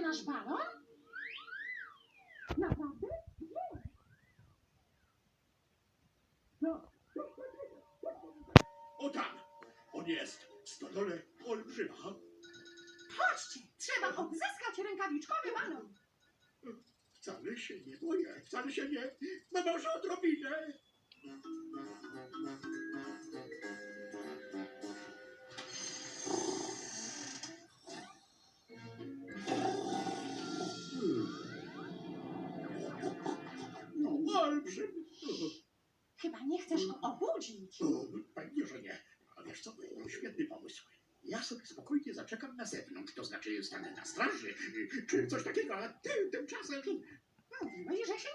Nasz balon? Naprawdę? No, O tam! On jest w stodole olbrzyma. chodźcie, trzeba odzyskać rękawiczkowy balon. Wcale się nie boję, wcale się nie. No może odrobinę. Chyba nie chcesz go obudzić. Pewnie, że nie. A wiesz co, mam świetny pomysł. Ja sobie spokojnie zaczekam na zewnątrz, to znaczy stanę na straży, czy coś takiego, a ty tymczasem... Mówiłeś, że się